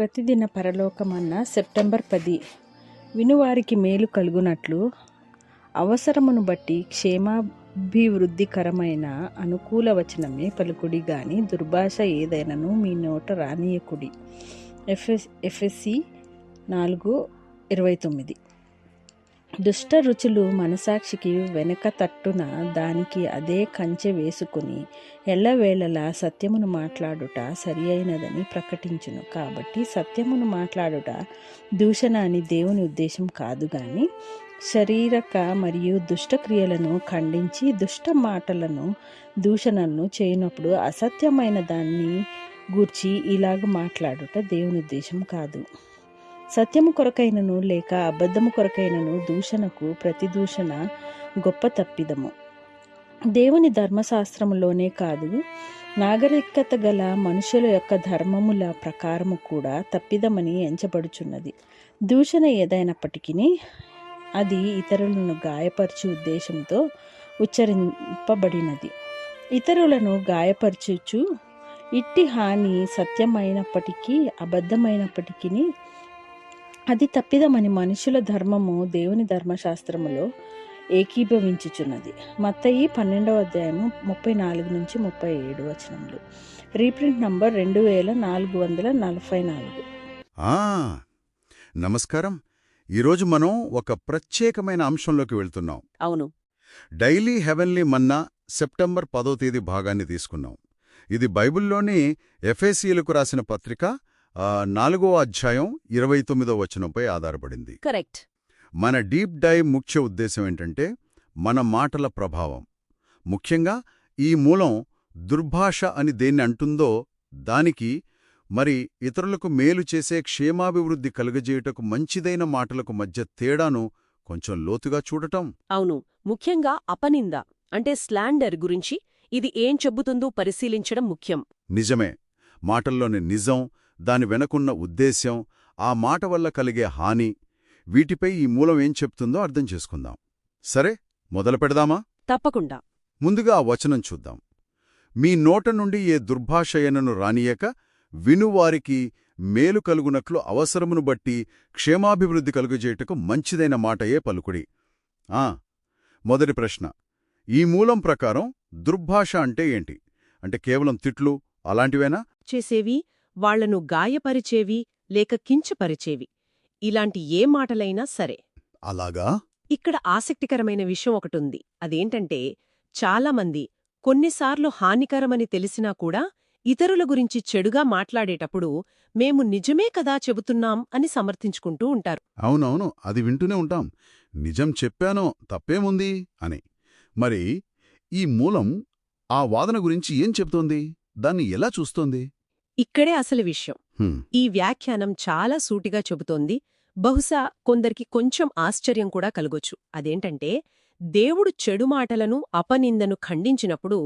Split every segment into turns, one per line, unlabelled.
ప్రతిదిన పరలోకమన్న September పది. వినువారికి మేలు కలుగునట్లు అవసరమును బట్టి క్షేమాభివృద్ధికరమైన అనుకూల వచనమే పలుకుడి గాని దుర్భాష ఏదైనను మీ నోట రానీయకుడి. ఎఫ్ఎస్ ఎఫ్ఎస్సి నాలుగు ఇరవై తొమ్మిది. దుష్ట రుచులు మనసాక్షికి వెనక తట్టున దానికి అదే కంచె వేసుకుని ఎల్లవేళలా సత్యమును మాట్లాడుట సరి అయినదని ప్రకటించును. కాబట్టి సత్యమును మాట్లాడుట దూషణ అని దేవుని ఉద్దేశం కాదు కానీ శరీరక మరియు దుష్టక్రియలను ఖండించి దుష్ట మాటలను దూషణలను చేయనప్పుడు అసత్యమైన దాన్ని గూర్చి ఇలాగ మాట్లాడుట దేవుని ఉద్దేశం కాదు. సత్యము కొరకైనను లేక అబద్ధము కొరకైనను దూషణకు ప్రతి దూషణ గొప్ప తప్పిదము. దేవుని ధర్మశాస్త్రములోనే కాదు నాగరికత గల మనుషుల యొక్క ధర్మముల ప్రకారము కూడా తప్పిదమని ఎంచబడుచున్నది. దూషణ ఏదైనప్పటికీ అది ఇతరులను గాయపరచు ఉద్దేశంతో ఉచ్చరింపబడినది. ఇతరులను గాయపరచుచు ఇట్టి హాని సత్యమైనప్పటికీ అబద్ధమైనప్పటికీ అది తప్పిదమని మనుషుల ధర్మము దేవుని ధర్మశాస్త్రములో ఏకీభవించుచున్నది. మత్తయి పన్నెండవ అధ్యాయము ముప్పై నాలుగు నుంచి ముప్పై ఏడు వచనములు. రీప్రింట్ నంబర్ రెండు వేల నాలుగు వందల నలభై నాలుగు.
ఆ నమస్కారం. ఈరోజు మనం ఒక ప్రత్యేకమైన అంశంలోకి వెళ్తున్నాం.
అవును.
డైలీ హెవెన్లీ మన్నా సెప్టెంబర్ పదో తేదీ భాగాన్ని తీసుకున్నాం. ఇది బైబిల్లోని ఎఫ్ఏసీలకు రాసిన పత్రిక నాలుగో అధ్యాయం ఇరవై తొమ్మిదో వచనంపై ఆధారపడింది.
కరెక్ట్
మన డీప్ డైవ్ ముఖ్య ఉద్దేశం ఏంటంటే మన మాటల ప్రభావం. ముఖ్యంగా ఈ మూలం దుర్భాష అని దేన్ని అంటుందో దానికి మరి ఇతరులకు మేలు చేసే క్షేమాభివృద్ధి కలుగజేయుటకు మంచిదైన మాటలకు మధ్య తేడాను కొంచెం లోతుగా చూడటం.
అవును. ముఖ్యంగా అపనింద అంటే స్లాండర్ గురించి ఇది ఏం చెబుతుందో పరిశీలించడం ముఖ్యం.
నిజమే. మాటల్లోని నిజం దాని వెనకున్న ఉద్దేశ్యం ఆ మాట వల్ల కలిగే హాని వీటిపై ఈ మూలం ఏం చెప్తుందో అర్థం చేసుకుందాం. సరే మొదలు పెడదామా?
తప్పకుండా.
ముందుగా ఆ వచనం చూద్దాం. మీ నోట నుండి ఏ దుర్భాషయనను రానియక వినువారికి మేలు కలుగునట్లు అవసరమును బట్టి క్షేమాభివృద్ధి కలుగజేయుటకు మంచిదైన మాటయే పలుకుడి. ఆ మొదటి ప్రశ్న. ఈ మూలం ప్రకారం దుర్భాష అంటే ఏంటి? అంటే కేవలం తిట్లు అలాంటివేనా?
చేసేవి వాళ్ళను గాయపరిచేవి లేక కించపరిచేవి. ఇలాంటి ఏ మాటలైనా సరే.
అలాగా?
ఇక్కడ ఆసక్తికరమైన విషయం ఒకటుంది. అదేంటంటే చాలామంది కొన్నిసార్లు హానికరమని తెలిసినా కూడా ఇతరుల గురించి చెడుగా మాట్లాడేటప్పుడు మేము నిజమే కదా చెబుతున్నాం అని సమర్థించుకుంటూ ఉంటారు.
అవునవును అది వింటూనే ఉంటాం. నిజం చెప్పానో తప్పేముంది? అని. మరి ఈ మూలం ఆ వాదన గురించి ఏం చెప్తోంది దాన్ని ఎలా చూస్తోంది?
ఇక్కడే అసలు విషయం. ఈ వ్యాఖ్యానం చాలా సూటిగా చెబుతోంది. బహుశా కొందరికి కొంచెం ఆశ్చర్యం కూడా కలగొచ్చు. అదేంటంటే దేవుడు చెడు మాటలను అపనిందను ఖండించినప్పుడు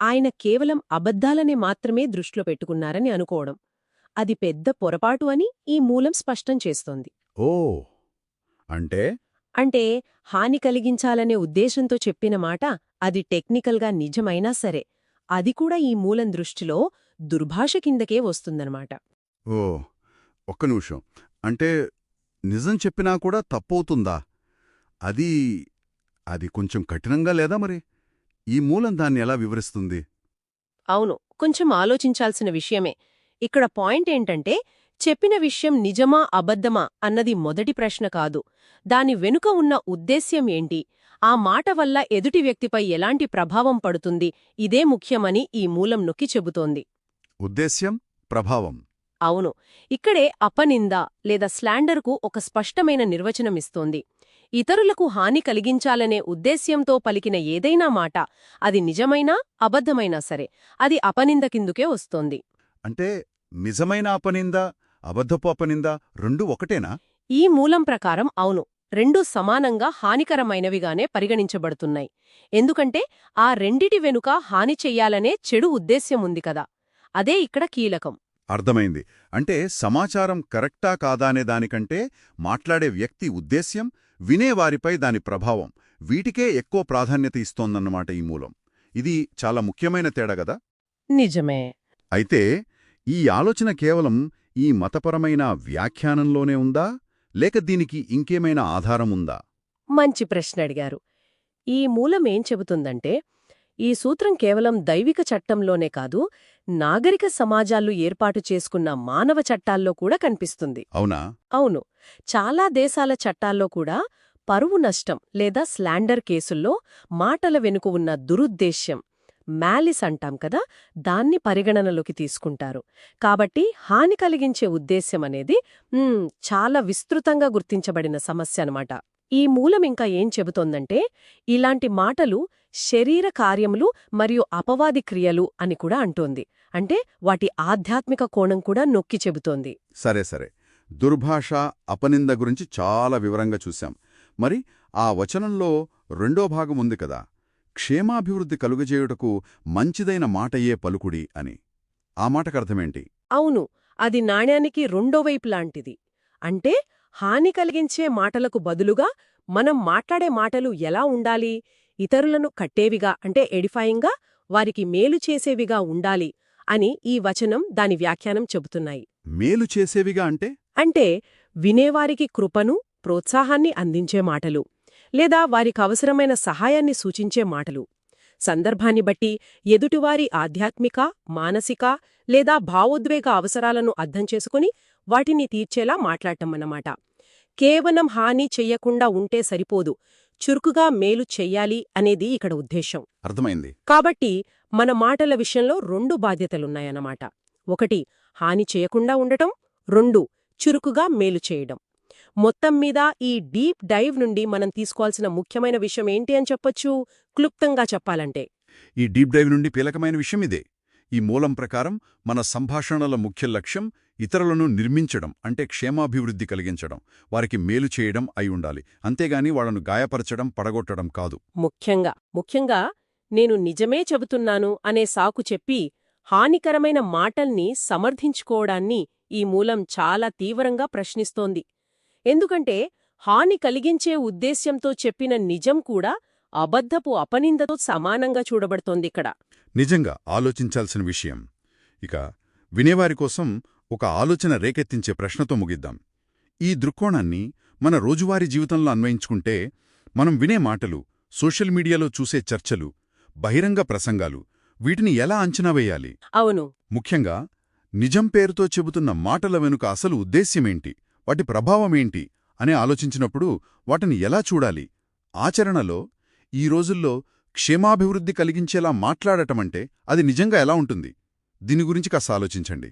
ఆయన కేవలం అబద్ధాలనే మాత్రమే దృష్టిలో పెట్టుకున్నారని అనుకోవడం. అది పెద్ద పొరపాటు అని ఈ మూలం స్పష్టం చేస్తోంది.
ఓ! అంటే?
అంటే హాని కలిగించాలనే ఉద్దేశంతో చెప్పిన మాట అది టెక్నికల్గా నిజమైనా సరే అది కూడా ఈ మూలం దృష్టిలో దుర్భాష కిందకే వస్తుందన్నమాట.
ఓ ఒక్క నిమిషం. అంటే నిజం చెప్పినా కూడా తప్పవుతుందా? అది అది కొంచెం కఠినంగా లేదా మరి? ఈ మూలం దాన్ని ఎలా వివరిస్తుంది?
అవును కొంచెం ఆలోచించాల్సిన విషయమే. ఇక్కడ పాయింట్ ఏంటంటే చెప్పిన విషయం నిజమా అబద్ధమా అన్నది మొదటి ప్రశ్న కాదు. దాని వెనుక ఉన్న ఉద్దేశ్యం ఏంటి? ఆ మాట వల్ల ఎదుటి వ్యక్తిపై ఎలాంటి ప్రభావం పడుతుంది? ఇదే ముఖ్యమని ఈ మూలం నొక్కి చెబుతోంది.
ఉద్దేశ్యం ప్రభావం.
అవును. ఇక్కడే అపనింద లేదా స్లాండర్కు ఒక స్పష్టమైన నిర్వచనమిస్తోంది ఇతరులకు హాని కలిగించాలనే ఉద్దేశ్యంతో పలికిన ఏదైనా మాట అది నిజమైనా అబద్ధమైనా సరే అది అపనింద కిందుకే వస్తోంది.
అంటే నిజమైన అపనింద అబద్ధపు అపనింద రెండూ ఒకటేనా?
ఈ మూలం ప్రకారం అవును. రెండూ సమానంగా హానికరమైనవిగానే పరిగణించబడుతున్నాయి. ఎందుకంటే ఆ రెండిటి వెనుక హాని చెయ్యాలనే చెడు ఉద్దేశ్యం ఉంది కదా. అదే ఇక్కడ కీలకం.
అర్థమైంది. అంటే సమాచారం కరెక్టా కాదా అనే దానికంటే మాట్లాడే వ్యక్తి ఉద్దేశ్యం వినేవారిపై దాని ప్రభావం. వీటికే ఎక్కువ ప్రాధాన్యత ఇస్తోందన్నమాట ఈ మూలం. ఇది చాలా ముఖ్యమైన తేడా గదా
నిజమే.
అయితే ఈ ఆలోచన కేవలం ఈ మతపరమైన వ్యాఖ్యానంలోనే ఉందా? లేక దీనికి ఇంకేమైనా ఆధారం ఉందా?
మంచి ప్రశ్న అడిగారు. ఈ మూలం ఏం చెబుతుందంటే ఈ సూత్రం కేవలం దైవిక చట్టంలోనే కాదు నాగరిక సమాజాలు ఏర్పాటు చేసుకున్న మానవ చట్టాల్లో కూడా కనిపిస్తుంది.
అవునా?
అవును. చాలా దేశాల చట్టాల్లో కూడా పరువు నష్టం లేదా స్లాండర్ కేసుల్లో మాటల వెనుక ఉన్న దురుద్దేశ్యం మ్యాలిస్ అంటాం కదా దాన్ని పరిగణనలోకి తీసుకుంటారు. కాబట్టి హాని కలిగించే ఉద్దేశ్యం అనేది చాలా విస్తృతంగా గుర్తించబడిన సమస్య అన్నమాట. ఈ మూలం ఇంకా ఏం చెబుతోందంటే ఇలాంటి మాటలు శరీర కార్యములు మరియు అపవాది క్రియలు అని కూడా అంటోంది. అంటే వాటి ఆధ్యాత్మిక కోణం కూడా నొక్కి చెబుతోంది.
సరే సరే. దుర్భాష అపనింద గురించి చాలా వివరంగా చూశాం. మరి ఆ వచనంలో రెండో భాగం ఉంది కదా. క్షేమాభివృద్ధి కలుగజేయుటకు మంచిదైన మాటయే పలుకుడి అని. ఆ మాటకర్థమేంటి?
అవును. అది నాణ్యానికి రెండో వైపు లాంటిది. అంటే హాని కలిగించే మాటలకు బదులుగా మనం మాట్లాడే మాటలు ఎలా ఉండాలి? ఇతరులను కట్టేవిగా అంటే ఎడిఫాయింగ్గా వారికి మేలు చేసేవిగా ఉండాలి అని ఈ వచనం దాని వ్యాఖ్యానం చెబుతున్నాయి.
మేలు చేసేవిగా అంటే?
అంటే వినేవారికి కృపను ప్రోత్సాహాన్ని అందించే మాటలు లేదా వారికి అవసరమైన సహాయాన్ని సూచించే మాటలు. సందర్భాన్ని బట్టి ఎదుటివారి ఆధ్యాత్మిక మానసిక లేదా భావోద్వేగ అవసరాలను అర్థం చేసుకుని వాటిని తీర్చేలా మాట్లాడటమన్నమాట కేవలం హాని చెయ్యకుండా ఉంటే సరిపోదు. చురుకుగా మేలు చెయ్యాలి అనేది ఇక్కడ ఉద్దేశం
అర్థమైంది.
కాబట్టి మన మాటల విషయంలో రెండు బాధ్యతలున్నాయన్నమాట. ఒకటి హాని చేయకుండా ఉండటం. రెండు చురుకుగా మేలు చేయడం. మొత్తం మీద ఈ డీప్ డైవ్ నుండి మనం తీసుకోవాల్సిన ముఖ్యమైన విషయం ఏంటి అని చెప్పొచ్చు? క్లుప్తంగా చెప్పాలంటే.
ఈ డీప్ డైవ్ నుండి కీలకమైన విషయం ఇదే. ఈ మూలం ప్రకారం మన సంభాషణల ముఖ్య లక్ష్యం ఇతరులను నిర్మించడం అంటే క్షేమాభివృద్ధి కలిగించడం వారికి మేలు చేయడం అయి ఉండాలి. అంతేగాని వాళ్ళను గాయపరచడం పడగొట్టడం కాదు.
ముఖ్యంగా ముఖ్యంగా నేను నిజమే చెబుతున్నాను అనే సాకు చెప్పి హానికరమైన మాటల్ని సమర్థించుకోవడాన్ని ఈ మూలం చాలా తీవ్రంగా ప్రశ్నిస్తోంది. ఎందుకంటే హాని కలిగించే ఉద్దేశ్యంతో చెప్పిన నిజం కూడా అబద్ధపు అపనిందతో సమానంగా చూడబడుతోందిక్కడ
నిజంగా ఆలోచించాల్సిన విషయం. ఇక వినేవారి కోసం ఒక ఆలోచన రేకెత్తించే ప్రశ్నతో ముగిద్దాం. ఈ దృక్కోణాన్ని మన రోజువారీ జీవితంలో అన్వయించుకుంటే మనం వినే మాటలు సోషల్ మీడియాలో చూసే చర్చలు బహిరంగ ప్రసంగాలు వీటిని ఎలా అంచనా వేయాలి?
అవును.
ముఖ్యంగా నిజం పేరుతో చెబుతున్న మాటల వెనుక అసలు ఉద్దేశ్యమేంటి? వాటి ప్రభావమేంటి అని ఆలోచించినప్పుడు వాటిని ఎలా చూడాలి? ఆచరణలో ఈ రోజుల్లో క్షేమాభివృద్ధి కలిగించేలా మాట్లాడటమంటే అది నిజంగా ఎలా ఉంటుంది? దీని గురించి కాస్త ఆలోచించండి.